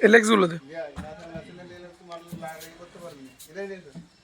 এলেক্সগুলো দে। এই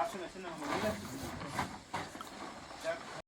আসছে মেশিন